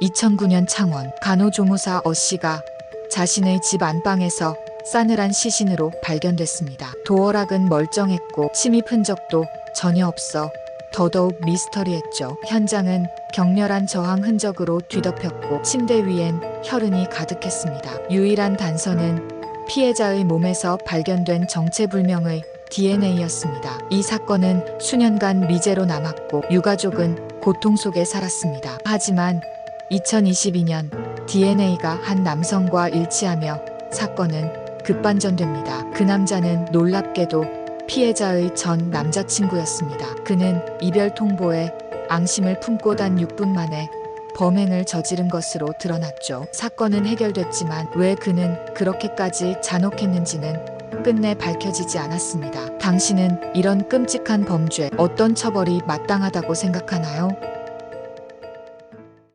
2009년 창원 간호조무사 어 씨가 자신의 집 안방에서 싸늘한 시신으로 발견됐습니다. 도어락은 멀쩡했고 침입 흔적도 전혀 없어 더더욱 미스터리했죠. 현장은 격렬한 저항 흔적으로 뒤덮였고 침대 위엔 혈흔이 가득했습니다. 유일한 단서는 피해자의 몸에서 발견된 정체불명의 DNA였습니다. 이 사건은 수년간 미제로 남았고 유가족은 고통 속에 살았습니다. 하지만 2022년 DNA가 한 남성과 일치하며 사건은 급반전됩니다. 그 남자는 놀랍게도 피해자의 전 남자친구였습니다. 그는 이별 통보에 앙심을 품고 단 6분 만에 범행을 저지른 것으로 드러났죠. 사건은 해결됐지만 왜 그는 그렇게까지 잔혹했는지는 끝내 밝혀지지 않았습니다. 당신은 이런 끔찍한 범죄 어떤 처벌이 마땅하다고 생각하나요?